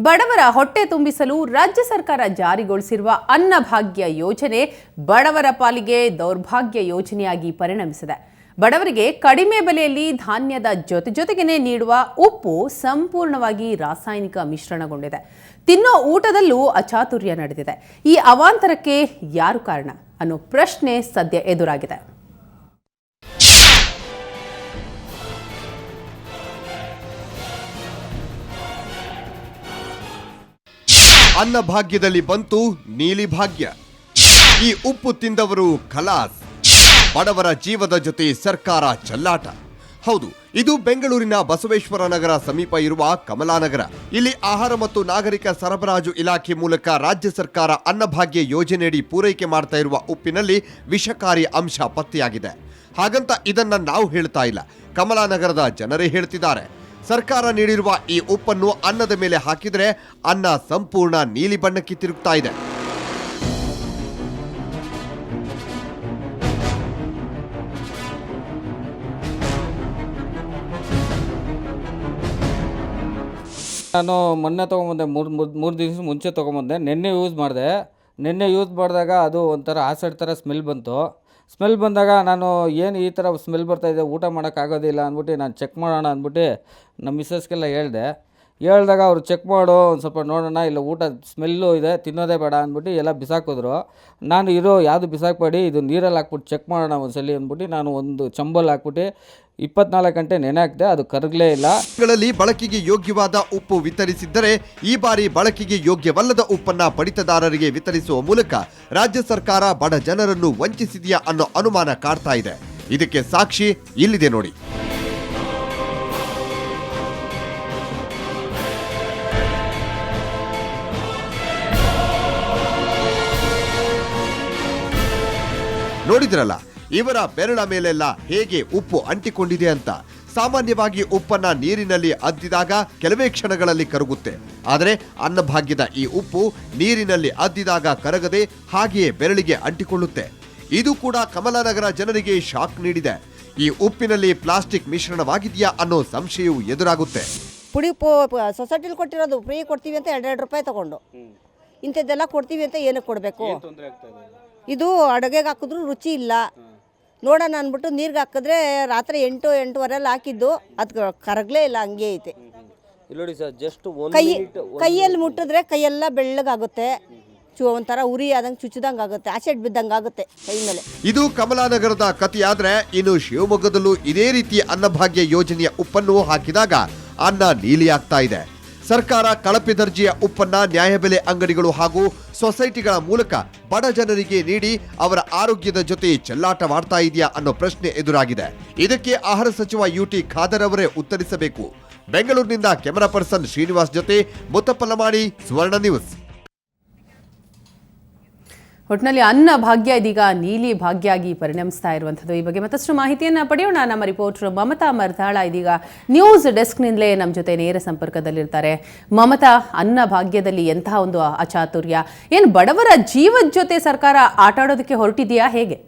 ಬಡವರ ಹೊಟ್ಟೆ ತುಂಬಿಸಲು ರಾಜ್ಯ ಸರ್ಕಾರ ಜಾರಿಗೊಳಿಸಿರುವ ಅನ್ನಭಾಗ್ಯ ಯೋಜನೆ ಬಡವರ ಪಾಲಿಗೆ ದೌರ್ಭಾಗ್ಯ ಯೋಜನೆಯಾಗಿ ಪರಿಣಮಿಸಿದೆ. ಬಡವರಿಗೆ ಕಡಿಮೆ ಬೆಲೆಯಲ್ಲಿ ಧಾನ್ಯದ ಜೊತೆ ಜೊತೆಗೇನೆ ನೀಡುವ ಉಪ್ಪು ಸಂಪೂರ್ಣವಾಗಿ ರಾಸಾಯನಿಕ ಮಿಶ್ರಣಗೊಂಡಿದೆ. ತಿನ್ನೋ ಊಟದಲ್ಲೂ ಅಚಾತುರ್ಯ ನಡೆದಿದೆ. ಈ ಅವಾಂತರಕ್ಕೆ ಯಾರು ಕಾರಣ ಅನ್ನೋ ಪ್ರಶ್ನೆ ಸದ್ಯ ಎದುರಾಗಿದೆ. ಅನ್ನ ಭಾಗ್ಯದಲ್ಲಿ ಬಂತು ನೀಲಿ ಭಾಗ್ಯ ಈ ಉಪ್ಪು ತಿಂದವರು ಖಲಾಸ್. ಬಡವರ ಜೀವದ ಜೊತೆ ಸರ್ಕಾರ ಚಲ್ಲಾಟ. ಹೌದು, ಇದು ಬೆಂಗಳೂರಿನ ಬಸವೇಶ್ವರ ನಗರ ಸಮೀಪ ಇರುವ ಕಮಲಾನಗರ. ಇಲ್ಲಿ ಆಹಾರ ಮತ್ತು ನಾಗರಿಕ ಸರಬರಾಜು ಇಲಾಖೆ ಮೂಲಕ ರಾಜ್ಯ ಸರ್ಕಾರ ಅನ್ನಭಾಗ್ಯ ಯೋಜನೆಯಡಿ ಪೂರೈಕೆ ಮಾಡ್ತಾ ಇರುವ ಉಪ್ಪಿನಲ್ಲಿ ವಿಷಕಾರಿ ಅಂಶ ಪತ್ತೆಯಾಗಿದೆ. ಹಾಗಂತ ಇದನ್ನ ನಾವು ಹೇಳ್ತಾ ಇಲ್ಲ. ಕಮಲಾನಗರದ ಜನರೇ ಹೇಳ್ತಿದ್ದಾರೆ. ಸರ್ಕಾರ ನೀಡಿರುವ ಈ ಉಪ್ಪನ್ನು ಅನ್ನದ ಮೇಲೆ ಹಾಕಿದರೆ ಅನ್ನ ಸಂಪೂರ್ಣ ನೀಲಿ ಬಣ್ಣಕ್ಕೆ ತಿರುಗ್ತಾ ಇದೆ. ನಾನು ಮೊನ್ನೆ ತೊಗೊಂಬಂದೆ, ಮೂರು ಮೂರು ದಿವಸ ಮುಂಚೆ ತೊಗೊಂಬಂದೆ, ನಿನ್ನೆ ಯೂಸ್ ಮಾಡಿದೆ. ನಿನ್ನೆ ಯೂಸ್ ಮಾಡಿದಾಗ ಅದು ಒಂಥರ ಆಸೆಡ್ ಥರ ಸ್ಮೆಲ್ ಬಂತು. ಸ್ಮೆಲ್ ಬಂದಾಗ ನಾನು ಏನು ಈ ಥರ ಸ್ಮೆಲ್ ಬರ್ತಾಯಿದೆ ಊಟ ಮಾಡೋಕ್ಕಾಗೋದಿಲ್ಲ ಅಂದ್ಬಿಟ್ಟು ನಾನು ಚೆಕ್ ಮಾಡೋಣ ಅಂದ್ಬಿಟ್ಟು ನಮ್ಮ ಮಿಸ್ಸಸ್ಗೆಲ್ಲ ಹೇಳಿದೆ. ಹೇಳ್ದಾಗ ಅವರು ಚೆಕ್ ಮಾಡು, ಒಂದು ಸ್ವಲ್ಪ ನೋಡೋಣ, ಇಲ್ಲ ಊಟ ಸ್ಮೆಲ್ಲು ಇದೆ, ತಿನ್ನೋದೇ ಬೇಡ ಅಂದ್ಬಿಟ್ಟು ಎಲ್ಲ ಬಿಸಾಕಿದ್ರು. ನಾನು ಇರೋ ಯಾವುದು ಬಿಸಾಕಬೇಡಿ, ಇದು ನೀರಲ್ಲಿ ಹಾಕ್ಬಿಟ್ಟು ಚೆಕ್ ಮಾಡೋಣ ಒಂದ್ಸಲಿ ಅಂದ್ಬಿಟ್ಟು ನಾನು ಒಂದು ಚಂಬಲ್ ಹಾಕ್ಬಿಟ್ಟು ಇಪ್ಪತ್ನಾಲ್ಕು ಗಂಟೆ ನೆನೆ ಹಾಕಿದೆ, ಅದು ಕರಗಲೇ ಇಲ್ಲ. ಗಳಲ್ಲಿ ಬಳಕೆಗೆ ಯೋಗ್ಯವಾದ ಉಪ್ಪು ವಿತರಿಸಿದ್ದರೆ ಈ ಬಾರಿ ಬಳಕೆಗೆ ಯೋಗ್ಯವಲ್ಲದ ಉಪ್ಪನ್ನ ಪಡಿತದಾರರಿಗೆ ವಿತರಿಸುವ ಮೂಲಕ ರಾಜ್ಯ ಸರ್ಕಾರ ಬಡ ಜನರನ್ನು ವಂಚಿಸಿದೆಯಾ ಅನ್ನೋ ಅನುಮಾನ ಕಾಡ್ತಾ ಇದೆ. ಇದಕ್ಕೆ ಸಾಕ್ಷಿ ಇಲ್ಲಿದೆ ನೋಡಿ. ನೋಡಿದ್ರಲ್ಲ ಇವರ ಬೆರಳ ಮೇಲೆಲ್ಲ ಹೇಗೆ ಉಪ್ಪು ಅಂಟಿಕೊಂಡಿದೆ ಅಂತ. ಸಾಮಾನ್ಯವಾಗಿ ಉಪ್ಪನ್ನ ನೀರಿನಲ್ಲಿ ಅದ್ದಿದಾಗ ಕೆಲವೇ ಕ್ಷಣಗಳಲ್ಲಿ ಕರಗುತ್ತೆ. ಆದರೆ ಅನ್ನಭಾಗ್ಯದ ಈ ಉಪ್ಪು ನೀರಿನಲ್ಲಿ ಅದ್ದಿದಾಗ ಕರಗದೆ ಹಾಗೆಯೇ ಬೆರಳಿಗೆ ಅಂಟಿಕೊಳ್ಳುತ್ತೆ. ಇದು ಕೂಡ ಕಮಲನಗರ ಜನರಿಗೆ ಶಾಕ್ ನೀಡಿದೆ. ಈ ಉಪ್ಪಿನಲ್ಲಿ ಪ್ಲಾಸ್ಟಿಕ್ ಮಿಶ್ರಣವಾಗಿದೆಯಾ ಅನ್ನೋ ಸಂಶಯವು ಎದುರಾಗುತ್ತೆ. ಪುಡಿ ಪೋ ಸೊಸೈಟಿಲಿ ಕೊಟ್ಟಿರೋದು ಫ್ರೀ ಕೊಡ್ತೀವಿ ಅಂತ ಎರಡೆರಡು ರೂಪಾಯಿ ತಗೊಂಡು. ಇಂಥದ್ದೆಲ್ಲ ಕೊಡ್ತೀವಿ ಅಂತ ಏನಕ್ಕೆ ಕೊಡಬೇಕು? ಇದು ಅಡುಗೆಗೆ ಹಾಕಿದ್ರು ರುಚಿ ಇಲ್ಲ. ನೋಡೋಣ ಅಂದ್ಬಿಟ್ಟು ನೀರಿಗೆ ಹಾಕಿದ್ರೆ ರಾತ್ರಿ ಎಂಟು ಎಂಟುವರೆಲ್ಲಿ ಹಾಕಿದ್ದು. ಅದು ಕರಗಲೇ ಇಲ್ಲ ಹಂಗೆ ಐತೆ. ಇಲ್ಲಿ ನೋಡಿ ಸರ್ ಜಸ್ಟ್ ಕೈ ಕೈಯಲ್ಲಿ ಮುಟ್ಟಿದ್ರೆ ಕೈಯೆಲ್ಲ ಬೆಳ್ಳಗಾಗುತ್ತೆ. ಚು ಒಂಥರ ಉರಿ ಆದಂಗೆ ಚುಚ್ಚಿದಂಗೆ ಆಗುತ್ತೆ ಆಸೆಟ್ ಬಿದ್ದಂಗೆ ಆಗುತ್ತೆ ಕೈ ಮೇಲೆ. ಇದು ಕಮಲಾನಗರದ ಕಥೆಯಾದ್ರೆ ಇನ್ನು ಶಿವಮೊಗ್ಗದಲ್ಲೂ ಇದೇ ರೀತಿ ಅನ್ನಭಾಗ್ಯ ಯೋಜನೆಯ ಉಪ್ಪನ್ನು ಹಾಕಿದಾಗ ಅನ್ನ ನೀಲಿ ಆಗ್ತಾ ಇದೆ. ಸರ್ಕಾರ ಕಳಪೆ ದರ್ಜೆಯ ಉಪ್ಪನ್ನ ನ್ಯಾಯಬೆಲೆ ಅಂಗಡಿಗಳು ಹಾಗೂ ಸೊಸೈಟಿಗಳ ಮೂಲಕ ಬಡ ಜನರಿಗೆ ನೀಡಿ ಅವರ ಆರೋಗ್ಯದ ಜೊತೆ ಚೆಲ್ಲಾಟವಾಡ್ತಾ ಇದೆಯಾ ಅನ್ನೋ ಪ್ರಶ್ನೆ ಎದುರಾಗಿದೆ. ಇದಕ್ಕೆ ಆಹಾರ ಸಚಿವ ಯುಟಿ ಖಾದರ್ ಅವರೇ ಉತ್ತರಿಸಬೇಕು. ಬೆಂಗಳೂರಿನಿಂದ ಕ್ಯಾಮೆರಾ ಪರ್ಸನ್ ಶ್ರೀನಿವಾಸ್ ಜೊತೆ ಮುತ್ತಪ್ಪಲಮಾಡಿ ಸುವರ್ಣ ನ್ಯೂಸ್. ಒಟ್ಟಿನಲ್ಲಿ ಅನ್ನ ಭಾಗ್ಯ ಇದೀಗ ನೀಲಿ ಭಾಗ್ಯ ಆಗಿ ಪರಿಣಮಿಸ್ತಾ ಇರುವಂಥದ್ದು. ಈ ಬಗ್ಗೆ ಮತ್ತಷ್ಟು ಮಾಹಿತಿಯನ್ನು ಪಡೆಯೋಣ. ನಮ್ಮ ರಿಪೋರ್ಟರ್ ಮಮತಾ ಮರ್ದಾಳ ಇದೀಗ ನ್ಯೂಸ್ ಡೆಸ್ಕ್ನಿಂದಲೇ ನಮ್ಮ ಜೊತೆ ನೇರ ಸಂಪರ್ಕದಲ್ಲಿರ್ತಾರೆ. ಮಮತಾ, ಅನ್ನ ಭಾಗ್ಯದಲ್ಲಿ ಎಂತಹ ಒಂದು ಅಚಾತುರ್ಯ? ಏನು ಬಡವರ ಜೀವದ ಜೊತೆ ಸರ್ಕಾರ ಆಟಾಡೋದಕ್ಕೆ ಹೊರಟಿದೆಯಾ ಹೇಗೆ?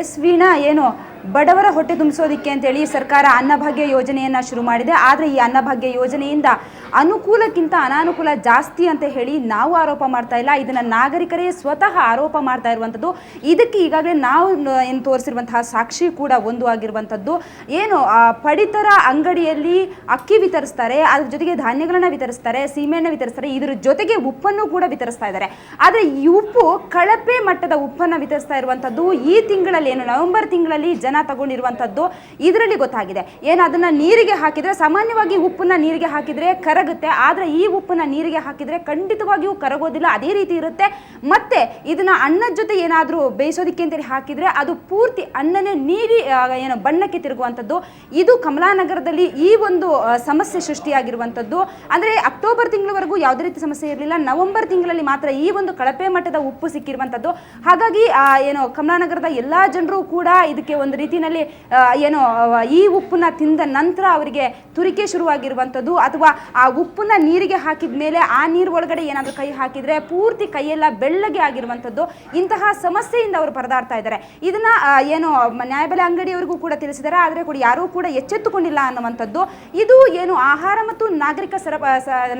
ಎಸ್ ವೀಣಾ, ಏನು ಬಡವರ ಹೊಟ್ಟೆ ತುಂಬಿಸೋದಕ್ಕೆ ಅಂತೇಳಿ ಸರ್ಕಾರ ಅನ್ನಭಾಗ್ಯ ಯೋಜನೆಯನ್ನು ಶುರು ಮಾಡಿದೆ. ಆದರೆ ಈ ಅನ್ನಭಾಗ್ಯ ಯೋಜನೆಯಿಂದ ಅನುಕೂಲಕ್ಕಿಂತ ಅನಾನುಕೂಲ ಜಾಸ್ತಿ ಅಂತ ಹೇಳಿ ನಾವು ಆರೋಪ ಮಾಡ್ತಾ ಇಲ್ಲ. ಇದನ್ನು ನಾಗರಿಕರೇ ಸ್ವತಃ ಆರೋಪ ಮಾಡ್ತಾ ಇರುವಂಥದ್ದು. ಇದಕ್ಕೆ ಈಗಾಗಲೇ ನಾವು ಏನು ತೋರಿಸಿರುವಂತಹ ಸಾಕ್ಷಿ ಕೂಡ ಒಂದು ಆಗಿರುವಂಥದ್ದು. ಏನು ಪಡಿತರ ಅಂಗಡಿಯಲ್ಲಿ ಅಕ್ಕಿ ವಿತರಿಸ್ತಾರೆ, ಅದ್ರ ಜೊತೆಗೆ ಧಾನ್ಯಗಳನ್ನು ವಿತರಿಸ್ತಾರೆ ಸೀಮೆಣ್ಣೆ ವಿತರಿಸ್ತಾರೆ. ಇದರ ಜೊತೆಗೆ ಉಪ್ಪನ್ನು ಕೂಡ ವಿತರಿಸ್ತಾ ಇದ್ದಾರೆ. ಆದರೆ ಈ ಉಪ್ಪು ಕಳಪೆ ಮಟ್ಟದ ಉಪ್ಪನ್ನು ವಿತರಿಸ್ತಾ ಇರುವಂಥದ್ದು ಈ ತಿಂಗಳಲ್ಲಿ ಏನು, ನವೆಂಬರ್ ತಿಂಗಳಲ್ಲಿ ಜನ ತಗೊಂಡಿರುವಂಥದ್ದು ಇದರಲ್ಲಿ ಗೊತ್ತಾಗಿದೆ. ಏನು ಅದನ್ನ ನೀರಿಗೆ ಹಾಕಿದ್ರೆ, ಸಾಮಾನ್ಯವಾಗಿ ಉಪ್ಪನ್ನ ನೀರಿಗೆ ಹಾಕಿದ್ರೆ ಕರಗುತ್ತೆ. ಆದರೆ ಈ ಉಪ್ಪನ್ನ ನೀರಿಗೆ ಹಾಕಿದ್ರೆ ಖಂಡಿತವಾಗಿಯೂ ಕರಗೋದಿಲ್ಲ. ಅದೇ ರೀತಿ ಇರುತ್ತೆ. ಮತ್ತೆ ಇದನ್ನ ಅನ್ನದ ಜೊತೆ ಏನಾದರೂ ಬೇಯಿಸೋದಕ್ಕೆ ಅಂತೇಳಿ ಹಾಕಿದ್ರೆ ಅದು ಪೂರ್ತಿ ಅನ್ನನೇ ನೀರಿ ಏನು ಬಣ್ಣಕ್ಕೆ ತಿರುಗುವಂಥದ್ದು. ಇದು ಕಮಲಾನಗರದಲ್ಲಿ ಈ ಒಂದು ಸಮಸ್ಯೆ ಸೃಷ್ಟಿಯಾಗಿರುವಂಥದ್ದು. ಅಂದರೆ ಅಕ್ಟೋಬರ್ ತಿಂಗಳವರೆಗೂ ಯಾವುದೇ ರೀತಿ ಸಮಸ್ಯೆ ಇರಲಿಲ್ಲ. ನವೆಂಬರ್ ತಿಂಗಳಲ್ಲಿ ಮಾತ್ರ ಈ ಒಂದು ಕಳಪೆ ಮಟ್ಟದ ಉಪ್ಪು ಸಿಕ್ಕಿರುವಂಥದ್ದು. ಹಾಗಾಗಿ ಏನು ಕಮಲಾನಗರದ ಎಲ್ಲ ಜನರು ಕೂಡ ಇದಕ್ಕೆ ಒಂದು ಒಂದು ರೀತಿಯಲ್ಲಿ ಏನು ಈ ಉಪ್ಪನ್ನ ತಿಂದ ನಂತರ ಅವರಿಗೆ ತುರಿಕೆ ಶುರುವಾಗಿರುವಂಥದ್ದು ಅಥವಾ ಆ ಉಪ್ಪನ್ನ ನೀರಿಗೆ ಹಾಕಿದ ಮೇಲೆ ಆ ನೀರು ಒಳಗಡೆ ಏನಾದರೂ ಕೈ ಹಾಕಿದರೆ ಪೂರ್ತಿ ಕೈಯೆಲ್ಲ ಬೆಳ್ಳಗೆ ಆಗಿರುವಂಥದ್ದು ಇಂತಹ ಸಮಸ್ಯೆಯಿಂದ ಅವರು ಪರದಾಡ್ತಾ ಇದ್ದಾರೆ. ಇದನ್ನು ಏನು, ನ್ಯಾಯಬೆಲೆ ಅಂಗಡಿಯವರಿಗೂ ಕೂಡ ತಿಳಿಸಿದ್ದಾರೆ. ಆದರೆ ಕೂಡ ಯಾರೂ ಕೂಡ ಎಚ್ಚೆತ್ತುಕೊಂಡಿಲ್ಲ ಅನ್ನುವಂಥದ್ದು. ಇದು ಏನು ಆಹಾರ ಮತ್ತು ನಾಗರಿಕ ಸರಬ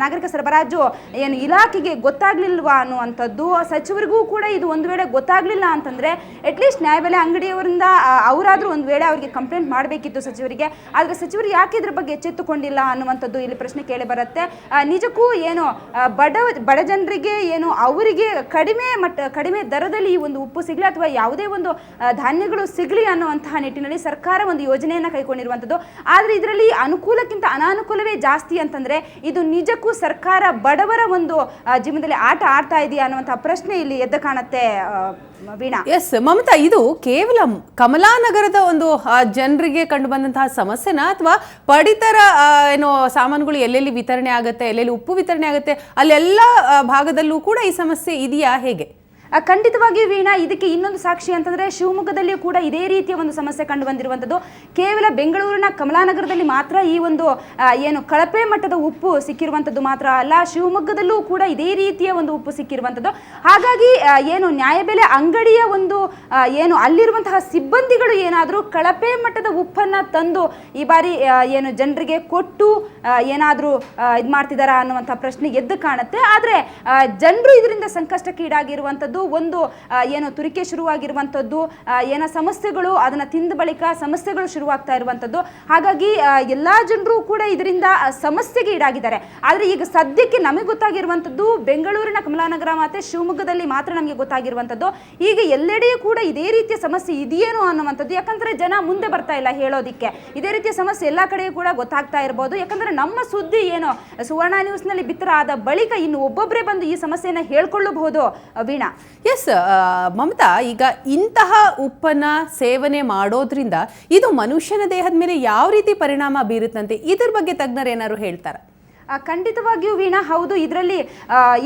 ನಾಗರಿಕ ಸರಬರಾಜು ಏನು ಇಲಾಖೆಗೆ ಗೊತ್ತಾಗ್ಲಿಲ್ವಾ ಅನ್ನುವಂಥದ್ದು. ಸಚಿವರಿಗೂ ಕೂಡ ಇದು ಒಂದು ವೇಳೆ ಗೊತ್ತಾಗ್ಲಿಲ್ಲ ಅಂತಂದ್ರೆ ಅಟ್ಲೀಸ್ಟ್ ನ್ಯಾಯಬೆಲೆ ಅಂಗಡಿಯವರಿಂದ ಅವರಾದ್ರೂ ಒಂದು ವೇಳೆ ಅವರಿಗೆ ಕಂಪ್ಲೇಂಟ್ ಮಾಡಬೇಕಿತ್ತು ಸಚಿವರಿಗೆ, ಆದರೆ ಸಚಿವರು ಯಾಕೆ ಇದ್ರ ಬಗ್ಗೆ ಎಚ್ಚೆತ್ತುಕೊಂಡಿಲ್ಲ ಅನ್ನುವಂಥದ್ದು ಇಲ್ಲಿ ಪ್ರಶ್ನೆ ಕೇಳಿ ಬರುತ್ತೆ. ನಿಜಕ್ಕೂ ಏನು ಬಡ ಬಡ ಜನರಿಗೆ ಏನು, ಅವರಿಗೆ ಕಡಿಮೆ ಮಟ್ಟ, ಕಡಿಮೆ ದರದಲ್ಲಿ ಈ ಒಂದು ಉಪ್ಪು ಸಿಗಲಿ ಅಥವಾ ಯಾವುದೇ ಒಂದು ಧಾನ್ಯಗಳು ಸಿಗಲಿ ಅನ್ನುವಂತಹ ನಿಟ್ಟಿನಲ್ಲಿ ಸರ್ಕಾರ ಒಂದು ಯೋಜನೆಯನ್ನು ಕೈಗೊಂಡಿರುವಂಥದ್ದು. ಆದರೆ ಇದರಲ್ಲಿ ಅನುಕೂಲಕ್ಕಿಂತ ಅನಾನುಕೂಲವೇ ಜಾಸ್ತಿ ಅಂತಂದರೆ, ಇದು ನಿಜಕ್ಕೂ ಸರ್ಕಾರ ಬಡವರ ಒಂದು ಜೀವನದಲ್ಲಿ ಆಟ ಆಡ್ತಾ ಇದೆಯಾ ಅನ್ನುವಂಥ ಪ್ರಶ್ನೆ ಇಲ್ಲಿ ಎದ್ದು ಕಾಣುತ್ತೆ ಎಸ್ ಮಮತಾ, ಇದು ಕೇವಲ ಕಮಲಾನಗರದ ಒಂದು ಜನರಿಗೆ ಕಂಡು ಬಂದಂತಹ ಸಮಸ್ಯೆನ? ಅಥವಾ ಪಡಿತರ ಏನು ಸಾಮಾನುಗಳು ಎಲ್ಲೆಲ್ಲಿ ವಿತರಣೆ ಆಗುತ್ತೆ, ಎಲ್ಲೆಲ್ಲಿ ಉಪ್ಪು ವಿತರಣೆ ಆಗುತ್ತೆ, ಅಲ್ಲೆಲ್ಲ ಭಾಗದಲ್ಲೂ ಕೂಡ ಈ ಸಮಸ್ಯೆ ಇದೆಯಾ? ಹೇಗೆ? ಖಂಡಿತವಾಗಿಯೂ ವೀಣಾ, ಇದಕ್ಕೆ ಇನ್ನೊಂದು ಸಾಕ್ಷಿ ಅಂತಂದ್ರೆ ಶಿವಮೊಗ್ಗದಲ್ಲಿಯೂ ಕೂಡ ಇದೇ ರೀತಿಯ ಒಂದು ಸಮಸ್ಯೆ ಕಂಡು ಬಂದಿರುವಂಥದ್ದು. ಕೇವಲ ಬೆಂಗಳೂರಿನ ಕಮಲಾನಗರದಲ್ಲಿ ಮಾತ್ರ ಈ ಒಂದು ಏನು ಕಳಪೆ ಮಟ್ಟದ ಉಪ್ಪು ಸಿಕ್ಕಿರುವಂಥದ್ದು ಮಾತ್ರ ಅಲ್ಲ, ಶಿವಮೊಗ್ಗದಲ್ಲೂ ಕೂಡ ಇದೇ ರೀತಿಯ ಒಂದು ಉಪ್ಪು ಸಿಕ್ಕಿರುವಂಥದ್ದು. ಹಾಗಾಗಿ ಏನು ನ್ಯಾಯಬೆಲೆ ಅಂಗಡಿಯ ಒಂದು ಏನು ಅಲ್ಲಿರುವಂತಹ ಸಿಬ್ಬಂದಿಗಳು ಏನಾದರೂ ಕಳಪೆ ಮಟ್ಟದ ಉಪ್ಪನ್ನ ತಂದು ಈ ಬಾರಿ ಏನು ಜನರಿಗೆ ಕೊಟ್ಟು ಏನಾದರೂ ಇದು ಮಾಡ್ತಿದ್ದಾರಾ ಅನ್ನುವಂಥ ಪ್ರಶ್ನೆ ಎದ್ದು ಕಾಣುತ್ತೆ. ಆದರೆ ಜನರು ಇದರಿಂದ ಸಂಕಷ್ಟಕ್ಕೀಡಾಗಿರುವಂಥದ್ದು ಒಂದು ಏನು ತುರಿಕೆ ಶುರುವಾಗಿರುವಂಥದ್ದು ಏನೋ ಸಮಸ್ಯೆಗಳು ಅದನ್ನು ತಿಂದ ಬಳಿಕ ಸಮಸ್ಯೆಗಳು ಶುರುವಾಗ್ತಾ ಇರುವಂಥದ್ದು. ಹಾಗಾಗಿ ಎಲ್ಲ ಜನರು ಕೂಡ ಇದರಿಂದ ಸಮಸ್ಯೆಗೆ ಈಡಾಗಿದ್ದಾರೆ. ಆದರೆ ಈಗ ಸದ್ಯಕ್ಕೆ ನಮಗೆ ಗೊತ್ತಾಗಿರುವಂಥದ್ದು ಬೆಂಗಳೂರಿನ ಕಮಲಾನಗರ ಮತ್ತು ಶಿವಮೊಗ್ಗದಲ್ಲಿ ಮಾತ್ರ ನಮಗೆ ಗೊತ್ತಾಗಿರುವಂಥದ್ದು. ಈಗ ಎಲ್ಲೆಡೆಯೂ ಕೂಡ ಇದೇ ರೀತಿಯ ಸಮಸ್ಯೆ ಇದೆಯೇನೋ ಅನ್ನುವಂಥದ್ದು. ಯಾಕಂದರೆ ಜನ ಮುಂದೆ ಬರ್ತಾ ಇಲ್ಲ ಹೇಳೋದಿಕ್ಕೆ. ಇದೇ ರೀತಿಯ ಸಮಸ್ಯೆ ಎಲ್ಲ ಕಡೆಯೂ ಕೂಡ ಗೊತ್ತಾಗ್ತಾ ಇರ್ಬೋದು. ಯಾಕಂದರೆ ನಮ್ಮ ಸುದ್ದಿ ಏನು, ಸುವರ್ಣ ನ್ಯೂಸ್ನಲ್ಲಿ ಬಿತ್ತರ ಆದ ಬಳಿಕ ಇನ್ನು ಒಬ್ಬೊಬ್ಬರೇ ಬಂದು ಈ ಸಮಸ್ಯೆಯನ್ನು ಹೇಳ್ಕೊಳ್ಳಬಹುದು, ವೀಣಾ. ಎಸ್ ಮಮತಾ, ಈಗ ಇಂತಹ ಉಪ್ಪನ್ನ ಸೇವನೆ ಮಾಡೋದ್ರಿಂದ ಇದು ಮನುಷ್ಯನ ದೇಹದ ಮೇಲೆ ಯಾವ ರೀತಿ ಪರಿಣಾಮ ಬೀರುತ್ತಂತೆ? ಇದ್ರ ಬಗ್ಗೆ ತಜ್ಞರು ಏನಾದ್ರು ಹೇಳ್ತಾರ? ಖಂಡಿತವಾಗಿಯೂ ವೀಣಾ, ಹೌದು, ಇದರಲ್ಲಿ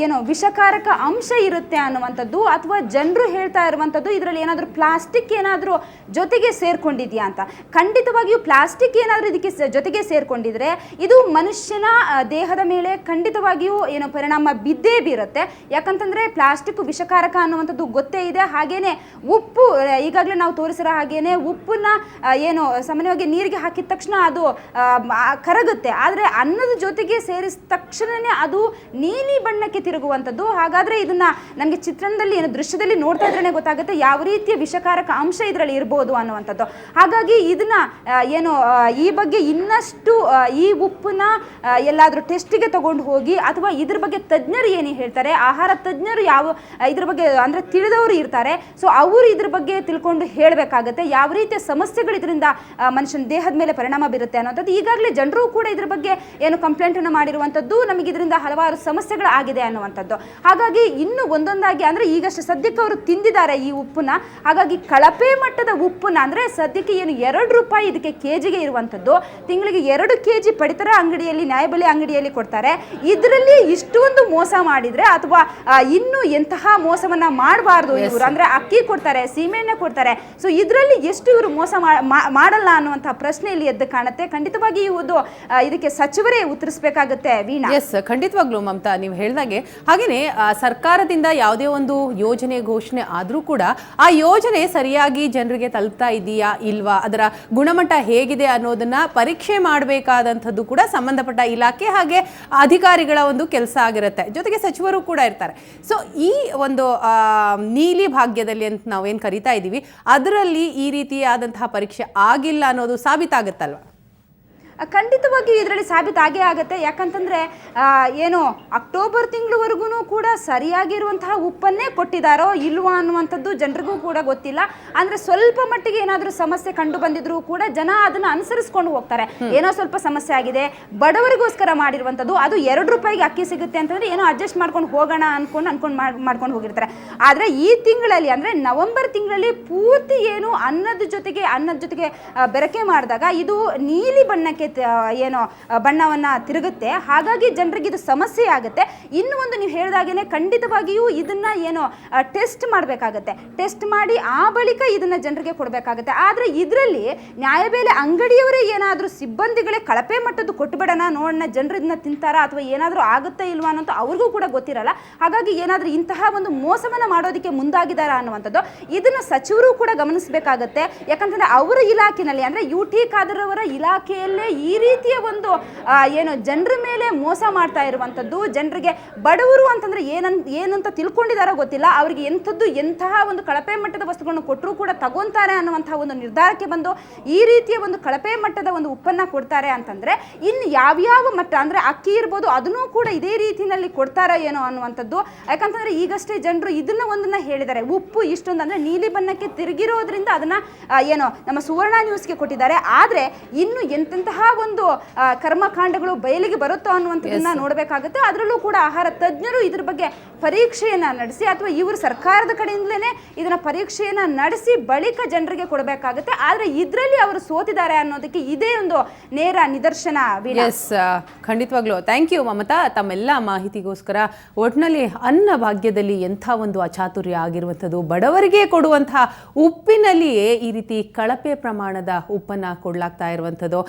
ಏನು ವಿಷಕಾರಕ ಅಂಶ ಇರುತ್ತೆ ಅನ್ನುವಂಥದ್ದು ಅಥವಾ ಜನರು ಹೇಳ್ತಾ ಇರುವಂಥದ್ದು ಇದರಲ್ಲಿ ಏನಾದರೂ ಪ್ಲಾಸ್ಟಿಕ್ ಏನಾದರೂ ಜೊತೆಗೆ ಸೇರ್ಕೊಂಡಿದೆಯಾ ಅಂತ. ಖಂಡಿತವಾಗಿಯೂ ಪ್ಲಾಸ್ಟಿಕ್ ಏನಾದರೂ ಇದಕ್ಕೆ ಜೊತೆಗೆ ಸೇರ್ಕೊಂಡಿದ್ರೆ ಇದು ಮನುಷ್ಯನ ದೇಹದ ಮೇಲೆ ಖಂಡಿತವಾಗಿಯೂ ಏನು ಪರಿಣಾಮ ಬಿದ್ದೇ ಬೀರುತ್ತೆ. ಯಾಕಂತಂದರೆ ಪ್ಲಾಸ್ಟಿಕ್ ವಿಷಕಾರಕ ಅನ್ನುವಂಥದ್ದು ಗೊತ್ತೇ ಇದೆ. ಹಾಗೇನೆ ಉಪ್ಪು ಈಗಾಗಲೇ ನಾವು ತೋರಿಸಿರೋ ಹಾಗೇನೆ ಉಪ್ಪನ್ನ ಏನು ಸಾಮಾನ್ಯವಾಗಿ ನೀರಿಗೆ ಹಾಕಿದ ತಕ್ಷಣ ಅದು ಕರಗುತ್ತೆ. ಆದರೆ ಅನ್ನದ ಜೊತೆಗೆ ಸೇರಿಸಿದ ತಕ್ಷಣನೇ ಅದು ನೀಲಿ ಬಣ್ಣಕ್ಕೆ ತಿರುಗುವಂಥದ್ದು. ಹಾಗಾದ್ರೆ ಇದನ್ನ ನಮಗೆ ಚಿತ್ರಣದಲ್ಲಿ ಏನು ದೃಶ್ಯದಲ್ಲಿ ನೋಡ್ತಾ ಇದ್ರೇ ಗೊತ್ತಾಗುತ್ತೆ ಯಾವ ರೀತಿಯ ವಿಷಕಾರಕ ಅಂಶ ಇದರಲ್ಲಿ ಇರ್ಬೋದು ಅನ್ನುವಂಥದ್ದು. ಹಾಗಾಗಿ ಇದನ್ನ ಏನು ಈ ಬಗ್ಗೆ ಇನ್ನಷ್ಟು ಈ ಉಪ್ಪನ್ನ ಎಲ್ಲಾದರೂ ಟೆಸ್ಟಿಗೆ ತಗೊಂಡು ಹೋಗಿ ಅಥವಾ ಇದ್ರ ಬಗ್ಗೆ ತಜ್ಞರು ಏನು ಹೇಳ್ತಾರೆ, ಆಹಾರ ತಜ್ಞರು ಯಾವ ಇದ್ರ ಬಗ್ಗೆ ಅಂದ್ರೆ ತಿಳಿದವರು ಇರ್ತಾರೆ. ಸೊ ಅವರು ಇದ್ರ ಬಗ್ಗೆ ತಿಳ್ಕೊಂಡು ಹೇಳಬೇಕಾಗತ್ತೆ ಯಾವ ರೀತಿಯ ಸಮಸ್ಯೆಗಳು ಇದರಿಂದ ಮನುಷ್ಯನ ದೇಹದ ಮೇಲೆ ಪರಿಣಾಮ ಬೀರುತ್ತೆ ಅನ್ನೋಂಥದ್ದು ಈಗಾಗಲೇ ಜನರು ಕೂಡ ಇದ್ರ ಬಗ್ಗೆ ಏನು ಕಂಪ್ಲೇಂಟ್ ಅನ್ನು ಮಾಡಿರುವಂಥದ್ದು ನಮಗೆ ಇದರಿಂದ ಹಲವಾರು ಸಮಸ್ಯೆಗಳು ಆಗಿದೆ ಅನ್ನುವಂಥದ್ದು. ಹಾಗಾಗಿ ಇನ್ನು ಒಂದೊಂದಾಗಿ ಅಂದ್ರೆ ಈಗಷ್ಟು ಸದ್ಯಕ್ಕೆ ಅವರು ತಿಂದಿದ್ದಾರೆ ಈ ಉಪ್ಪನ್ನ. ಹಾಗಾಗಿ ಕಳಪೆ ಮಟ್ಟದ ಉಪ್ಪನ್ನ ಅಂದ್ರೆ ಸದ್ಯಕ್ಕೆ ಏನು ಎರಡು ರೂಪಾಯಿ ಇದಕ್ಕೆ ಕೆಜಿಗೆ ಇರುವಂಥದ್ದು. ತಿಂಗಳಿಗೆ ಎರಡು ಕೆಜಿ ಪಡಿತರ ಅಂಗಡಿಯಲ್ಲಿ ನ್ಯಾಯಬೆಲೆ ಅಂಗಡಿಯಲ್ಲಿ ಕೊಡ್ತಾರೆ. ಇದರಲ್ಲಿ ಇಷ್ಟೊಂದು ಮೋಸ ಮಾಡಿದರೆ ಅಥವಾ ಇನ್ನೂ ಎಂತಹ ಮೋಸವನ್ನು ಮಾಡಬಾರ್ದು ಇವರು ಅಂದ್ರೆ ಅಕ್ಕಿ ಕೊಡ್ತಾರೆ ಸೀಮೆಣ್ಣೆ ಕೊಡ್ತಾರೆ. ಸೊ ಇದರಲ್ಲಿ ಎಷ್ಟು ಇವರು ಮೋಸ ಮಾಡಲ್ಲ ಅನ್ನುವಂತಹ ಪ್ರಶ್ನೆ ಇಲ್ಲಿ ಎದ್ದು ಕಾಣುತ್ತೆ. ಖಂಡಿತವಾಗಿ ಆ, ಇದಕ್ಕೆ ಸಚಿವರೇ ಉತ್ತರಿಸಬೇಕಾಗುತ್ತೆ ವೀಣಾ. ಎಸ್ ಖಂಡಿತವಾಗ್ಲೂ ಮಮತಾ ನೀವು ಹೇಳಿದಾಗೆ ಹಾಗೇನೆ ಆ, ಸರ್ಕಾರದಿಂದ ಯಾವುದೇ ಒಂದು ಯೋಜನೆ ಘೋಷಣೆ ಆದರೂ ಕೂಡ ಆ ಯೋಜನೆ ಸರಿಯಾಗಿ ಜನರಿಗೆ ತಲುಪ್ತಾ ಇದೆಯಾ ಇಲ್ವಾ ಅದರ ಗುಣಮಟ್ಟ ಹೇಗಿದೆ ಅನ್ನೋದನ್ನ ಪರೀಕ್ಷೆ ಮಾಡಬೇಕಾದಂಥದ್ದು ಕೂಡ ಸಂಬಂಧಪಟ್ಟ ಇಲಾಖೆ ಹಾಗೆ ಅಧಿಕಾರಿಗಳ ಒಂದು ಕೆಲಸ ಆಗಿರುತ್ತೆ. ಜೊತೆಗೆ ಸಚಿವರು ಕೂಡ ಇರ್ತಾರೆ. ಸೊ ಈ ಒಂದು ನೀಲಿ ಭಾಗ್ಯದಲ್ಲಿ ಅಂತ ನಾವೇನು ಕರಿತಾ ಇದ್ದೀವಿ ಅದರಲ್ಲಿ ಈ ರೀತಿಯಾದಂತಹ ಪರೀಕ್ಷೆ ಆಗಿಲ್ಲ ಅನ್ನೋದು ಸಾಬೀತಾಗುತ್ತಲ್ವಾ? ಖಂಡಿತವಾಗಿಯೂ ಇದರಲ್ಲಿ ಸಾಬೀತಾಗೇ ಆಗುತ್ತೆ. ಯಾಕಂತಂದರೆ ಏನು ಅಕ್ಟೋಬರ್ ತಿಂಗಳವರೆಗೂ ಕೂಡ ಸರಿಯಾಗಿರುವಂತಹ ಉಪ್ಪನ್ನೇ ಕೊಟ್ಟಿದ್ದಾರೋ ಇಲ್ವಾ ಅನ್ನುವಂಥದ್ದು ಜನರಿಗೂ ಕೂಡ ಗೊತ್ತಿಲ್ಲ. ಅಂದ್ರೆ ಸ್ವಲ್ಪ ಮಟ್ಟಿಗೆ ಏನಾದರೂ ಸಮಸ್ಯೆ ಕಂಡು ಬಂದಿದ್ರೂ ಕೂಡ ಜನ ಅದನ್ನು ಅನುಸರಿಸ್ಕೊಂಡು ಹೋಗ್ತಾರೆ. ಏನೋ ಸ್ವಲ್ಪ ಸಮಸ್ಯೆ ಆಗಿದೆ ಬಡವರಿಗೋಸ್ಕರ ಮಾಡಿರುವಂಥದ್ದು ಅದು ಎರಡು ರೂಪಾಯಿಗೆ ಅಕ್ಕಿ ಸಿಗುತ್ತೆ ಅಂತಂದರೆ ಏನೋ ಅಡ್ಜಸ್ಟ್ ಮಾಡ್ಕೊಂಡು ಹೋಗೋಣ ಅಂದ್ಕೊಂಡು ಅನ್ಕೊಂಡು ಮಾಡ್ಕೊಂಡು ಹೋಗಿರ್ತಾರೆ. ಆದರೆ ಈ ತಿಂಗಳಲ್ಲಿ ಅಂದರೆ ನವೆಂಬರ್ ತಿಂಗಳಲ್ಲಿ ಪೂರ್ತಿ ಏನು ಅನ್ನದ ಜೊತೆಗೆ ಅನ್ನದ ಜೊತೆಗೆ ಬೆರಕೆ ಮಾಡಿದಾಗ ಇದು ನೀಲಿ ಬಣ್ಣಕ್ಕೆ ಏನೋ ಬಣ್ಣವನ್ನು ತಿರುಗುತ್ತೆ. ಹಾಗಾಗಿ ಜನರಿಗೆ ಇದು ಸಮಸ್ಯೆ ಆಗುತ್ತೆ. ಇನ್ನು ಒಂದು ನೀವು ಹೇಳಿದಾಗೇನೆ ಖಂಡಿತವಾಗಿಯೂ ಇದನ್ನ ಏನು ಟೆಸ್ಟ್ ಮಾಡಬೇಕಾಗತ್ತೆ. ಟೆಸ್ಟ್ ಮಾಡಿ ಆ ಬಳಿಕ ಇದನ್ನ ಜನರಿಗೆ ಕೊಡಬೇಕಾಗತ್ತೆ. ಆದರೆ ಇದರಲ್ಲಿ ನ್ಯಾಯಬೆಲೆ ಅಂಗಡಿಯವರೇ ಏನಾದರೂ ಸಿಬ್ಬಂದಿಗಳೇ ಕಳಪೆ ಮಟ್ಟದ್ದು ಕೊಟ್ಟುಬಿಡೋಣ ನೋಡೋಣ ಜನರು ಇದನ್ನ ತಿಂತಾರ ಅಥವಾ ಏನಾದರೂ ಆಗುತ್ತೆ ಇಲ್ವಾ ಅನ್ನೋಂಥ ಅವ್ರಿಗೂ ಕೂಡ ಗೊತ್ತಿರಲ್ಲ. ಹಾಗಾಗಿ ಏನಾದರೂ ಇಂತಹ ಒಂದು ಮೋಸವನ್ನು ಮಾಡೋದಕ್ಕೆ ಮುಂದಾಗಿದ್ದಾರಾ ಅನ್ನುವಂಥದ್ದು ಇದನ್ನು ಸಚಿವರು ಕೂಡ ಗಮನಿಸಬೇಕಾಗತ್ತೆ. ಯಾಕಂತಂದರೆ ಅವರ ಇಲಾಖೆಯಲ್ಲಿ ಅಂದರೆ ಯು ಟಿ ಖಾದರ್ ಅವರ ಇಲಾಖೆಯಲ್ಲೇ ಈ ರೀತಿಯ ಒಂದು ಏನು ಜನರ ಮೇಲೆ ಮೋಸ ಮಾಡ್ತಾ ಇರುವಂಥದ್ದು, ಜನರಿಗೆ ಬಡವರು ಅಂತಂದ್ರೆ ಏನನ್, ಏನಂತ ತಿಳ್ಕೊಂಡಿದ್ದಾರೋ ಗೊತ್ತಿಲ್ಲ. ಅವರಿಗೆ ಎಂಥದ್ದು, ಎಂತಹ ಒಂದು ಕಳಪೆ ಮಟ್ಟದ ವಸ್ತುಗಳನ್ನು ಕೊಟ್ಟರೂ ಕೂಡ ತಗೊಂತಾರೆ ಅನ್ನುವಂತಹ ಒಂದು ನಿರ್ಧಾರಕ್ಕೆ ಬಂದು ಈ ರೀತಿಯ ಒಂದು ಕಳಪೆ ಮಟ್ಟದ ಒಂದು ಉಪ್ಪನ್ನ ಕೊಡ್ತಾರೆ ಅಂತಂದ್ರೆ, ಇನ್ನು ಯಾವ್ಯಾವ ಮಟ್ಟ ಅಂದ್ರೆ ಅಕ್ಕಿ ಇರ್ಬೋದು, ಅದನ್ನೂ ಕೂಡ ಇದೇ ರೀತಿಯಲ್ಲಿ ಕೊಡ್ತಾರೋ ಏನೋ ಅನ್ನುವಂಥದ್ದು. ಯಾಕಂತಂದ್ರೆ ಈಗಷ್ಟೇ ಜನರು ಇದನ್ನ ಒಂದನ್ನ ಹೇಳಿದ್ದಾರೆ. ಉಪ್ಪು ಇಷ್ಟೊಂದು ಅಂದ್ರೆ ನೀಲಿ ಬಣ್ಣಕ್ಕೆ ತಿರುಗಿರೋದ್ರಿಂದ ಅದನ್ನ ಏನೋ ನಮ್ಮ ಸುವರ್ಣ ನ್ಯೂಸ್ಗೆ ಕೊಟ್ಟಿದ್ದಾರೆ. ಆದ್ರೆ ಇನ್ನು ಎಂತೆಂತಹ ಒಂದು ಕರ್ಮಕಾಂಡಗಳು ಬಯಲಿಗೆ ಬರುತ್ತೋ ಅನ್ನುವಂಥದ್ದನ್ನ ನೋಡಬೇಕಾಗುತ್ತೆ. ಅದರಲ್ಲೂ ಕೂಡ ಆಹಾರ ತಜ್ಞರು ಇದ್ರ ಬಗ್ಗೆ ಪರೀಕ್ಷೆಯನ್ನ ನಡೆಸಿ ಅಥವಾ ಇವರು ಸರ್ಕಾರದ ಕಡೆಯಿಂದಲೇ ಇದನ್ನ ಪರೀಕ್ಷೆಯನ್ನ ನಡೆಸಿ ಬಳಿಕ ಜನರಿಗೆ ಕೊಡಬೇಕಾಗುತ್ತೆ. ಆದ್ರೆ ಇದರಲ್ಲಿ ಅವರು ಸೋತಿದ್ದಾರೆ ಅನ್ನೋದಕ್ಕೆ ಇದೇ ಒಂದು ನೇರ ನಿದರ್ಶನ. ಎಸ್ ಖಂಡಿತವಾಗ್ಲೂ. Thank you Mamata. ತಮ್ಮೆಲ್ಲ ಮಾಹಿತಿಗೋಸ್ಕರ ಒಟ್ನಲ್ಲಿ ಅನ್ನ ಭಾಗ್ಯದಲ್ಲಿ ಎಂಥ ಒಂದು ಅಚಾತುರ್ಯ ಆಗಿರುವಂಥದ್ದು ಬಡವರಿಗೆ ಕೊಡುವಂತಹ ಉಪ್ಪಿನಲ್ಲಿಯೇ ಈ ರೀತಿ ಕಳಪೆ ಪ್ರಮಾಣದ ಉಪ್ಪನ್ನು ಕೊಡಲಾಗ್ತಾ ಇರುವಂಥದ್ದು.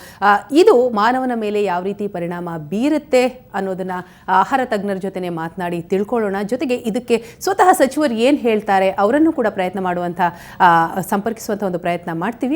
ಇದು ಮಾನವನ ಮೇಲೆ ಯಾವ ರೀತಿ ಪರಿಣಾಮ ಬೀರುತ್ತೆ ಅನ್ನೋದನ್ನ ಆಹಾರ ತಜ್ಞರ ಜೊತೆನೆ ಮಾತನಾಡಿ ತಿಳ್ಕೊಳ್ಳೋಣ. ಜೊತೆಗೆ ಇದಕ್ಕೆ ಸ್ವತಃ ಸಚಿವರು ಏನು ಹೇಳ್ತಾರೆ ಅವರನ್ನು ಕೂಡ ಪ್ರಯತ್ನ ಮಾಡುವಂಥ ಸಂಪರ್ಕಿಸುವಂಥ ಒಂದು ಪ್ರಯತ್ನ ಮಾಡ್ತೀವಿ.